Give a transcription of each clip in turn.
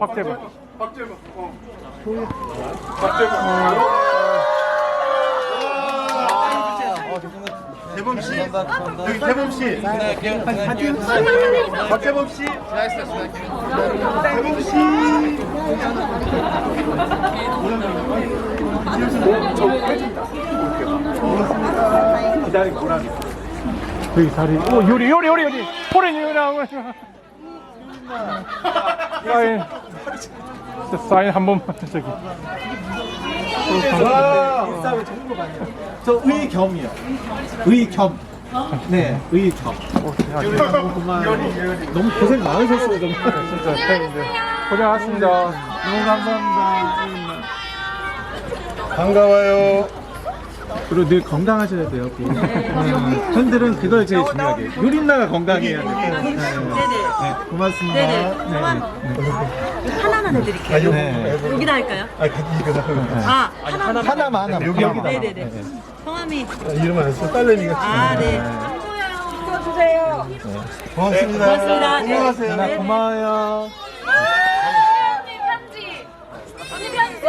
박재범. 박재범. 어. 재범 씨, 여기 재범 씨, 박재범 씨, 재범 씨. 기다리고 오라니. 여기 다리. 오, 요리, 요리, 요리, 요리. 포렌 요리 하고. 사인. 사인 한 번만, 저기. 좋은 거 많네요. 저 의겸이요. 의겸. 네, 의겸. 고마워요. 너무 고생 많으셨어요, 정말. 진짜 팬인데. 고생하셨습니다. 너무 감사합니다. 반가워요. 그리고 늘 건강하셔야 돼요. 그. 음, 팬들은 그걸 제일 중요하게. 유린나가 건강해야 돼요. 네. 네, 고맙습니다. 네네. 네. 하나만 해드릴게요. 네. 여기다 할까요? 아, 이거 아, 하나만. 하나만 하나만 여기 여기다. 네네네. 성함이. 이름 안 써. 딸내미가. 아, 네. 고맙습니다. 고맙습니다. 네. 안녕하세요. 네. 고마워요. 언니 편지. 언니 편지.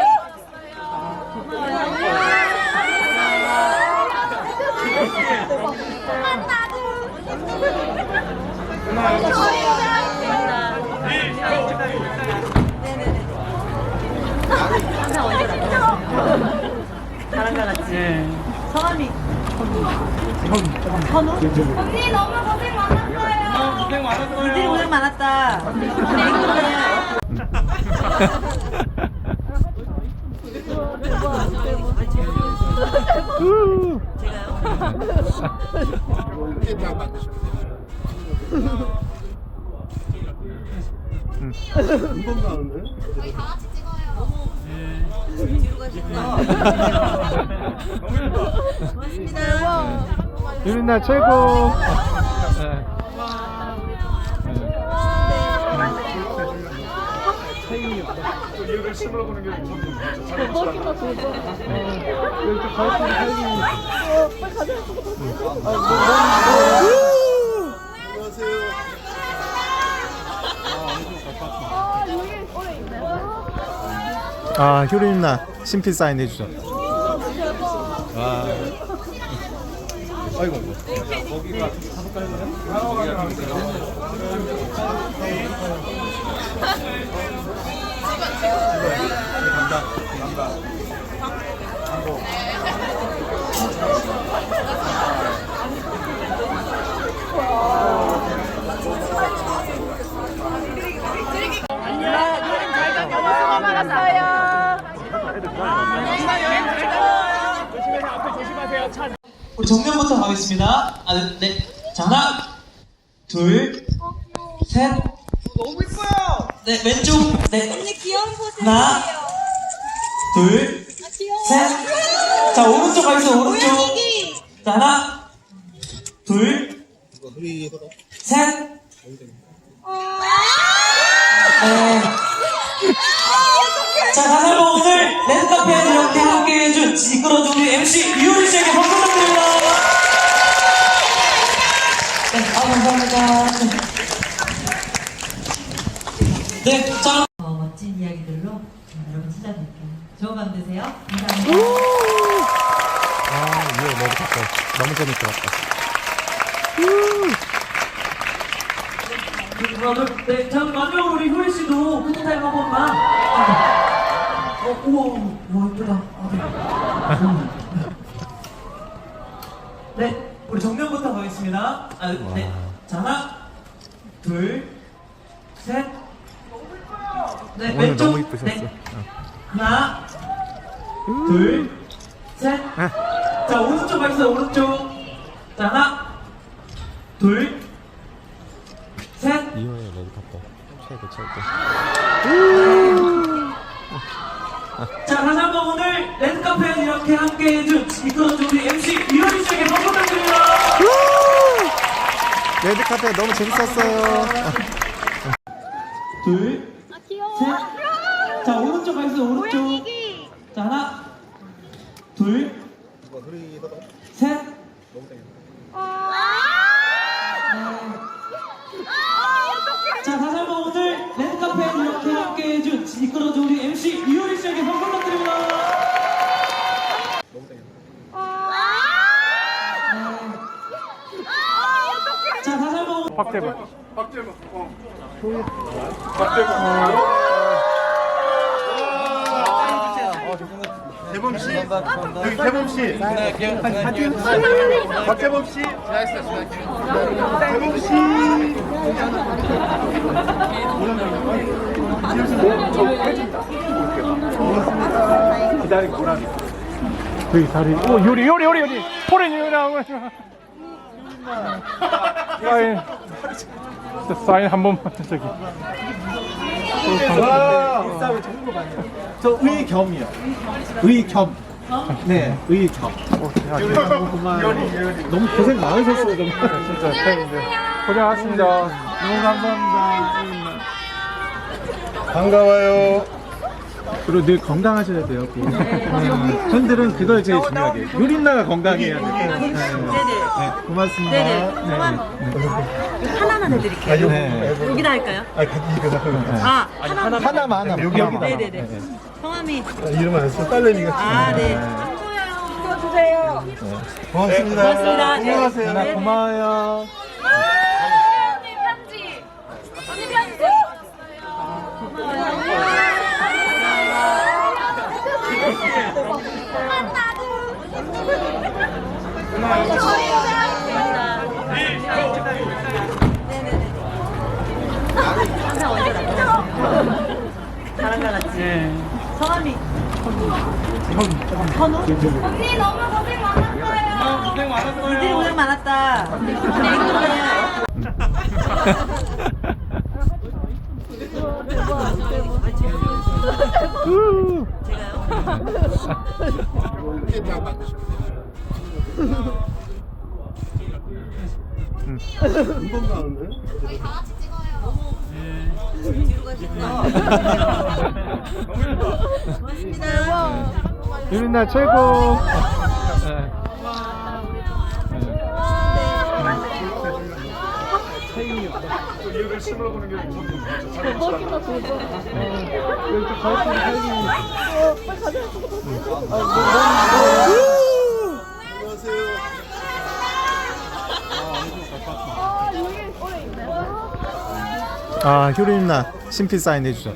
잘한다 같이. 성함이. 언니 너무 고생 많았어요. 이들이 고생 많았다. 유린나 최고. 이유를 심어보는 게 아, 효린 누나 신필 사인 해주죠. 아이고, 아이고. 우리 정면부터 가겠습니다. 아, 네. 자, 하나, 둘, 셋. 너무 이뻐요. 네, 왼쪽. 네. 언니 귀여운 포즈. 하나, 둘, 셋. 자, 오른쪽 가겠습니다. 오른쪽. 자, 하나, 둘, 셋. 네, 자, 더 멋진 이야기들로 여러분 찾아뵐게요. 좋은 밤 되세요. 감사합니다. 아, 이거 너무 좋다. 너무 재밌게 봤다. 그러면 네, 자 마지막으로 우리 효리 씨도 포토타임 한 번만. 어, 우와, 와 이쁘다. 아, 네. 네, 우리 정면부터 가겠습니다. 아, 네. 자 하나, 둘, 셋. 네, 오늘 왼쪽. 너무 이쁘셨어. 네. 하나, 둘, 셋. 자 오른쪽 가겠습니다. 오른쪽. 자 하나, 둘, 셋. 이호의 레드카페 최고 최고. 자, 다시 한번 오늘 랜드카페에 이렇게 함께 해준 이끌어준 우리 MC 이효리 씨에게 박수 부탁드립니다. 레드 카페 너무 재밌었어요. 둘, 셋. 자, 오른쪽 가겠습니다. 오른쪽. 자, 하나, 둘, 셋. 자, 다시 한번 오늘 랜드카페 이렇게 함께 해준, 이끌어준 우리 MC 이효리 씨에게 선물 부탁드립니다. 네. 자, 다시 한번 박재범. 박재범. 어. 대범 씨, 여기 대범 씨, 박재범 씨, 대범 씨. 기다리고 보라니. 여기 사진. 오, 요리, 요리, 요리, 요리. 포렌 요리. 사인. 진짜 사인 한 번만, 저기. 와, 많네요. 저 의겸이요. 의겸. 네, 의겸. 너무 고생 많으셨어요, 정말. 진짜 팬인데. 고생하셨습니다. 너무 감사합니다. 반가워요. 그리고 늘 건강하셔야 돼요. 또. 네. 팬들은 그걸 제일 중요하게. 유린나가 건강해야 돼요. 네. 네, 고맙습니다. 네네. 성함 하나만 해드릴게요. 네. 여기다 할까요? 아, 이거 아, 하나만. 하나만 하나. 여기 여기다. 네네네. 성함이. 이름 안 써. 딸내미가. 아, 네. 고맙습니다. 고맙습니다. 네. 안녕하세요. 네. 고마워요. 성함이. 언니 너무 고생 많았어요. 이들이 고생 많았다. 유린나 최고. 게 아, 효리 누나 신피 사인 해주죠.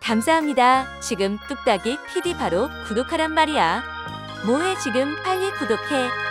감사합니다. 지금 뚝딱이 PD 바로 구독하란 말이야. 뭐해 지금 빨리 구독해.